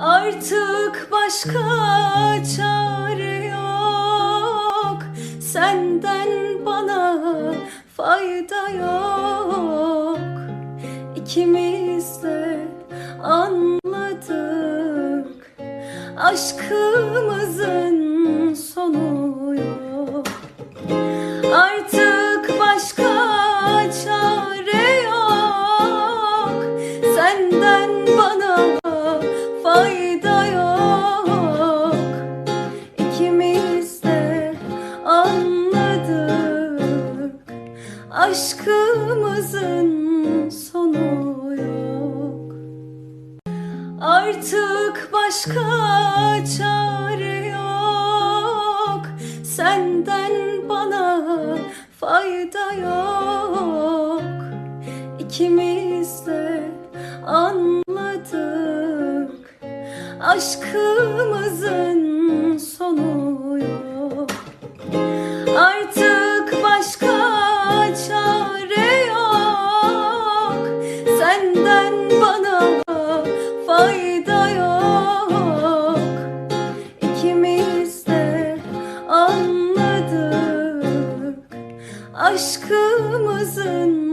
Artık başka çare yok. Senden bana fayda yok. İkimiz de anladık. Aşkımızın sonu Artık başka çare yok. Senden bana fayda yok. İkimiz de anladık. Aşkımızın sonu yok. Artık başka çare yok. Senden bana fayda yok. İkimiz de anladık Aşkımızın sonu yok. Artık başka çare yok. Senden bana fayda yok. İkimiz de anladık Aşkımızın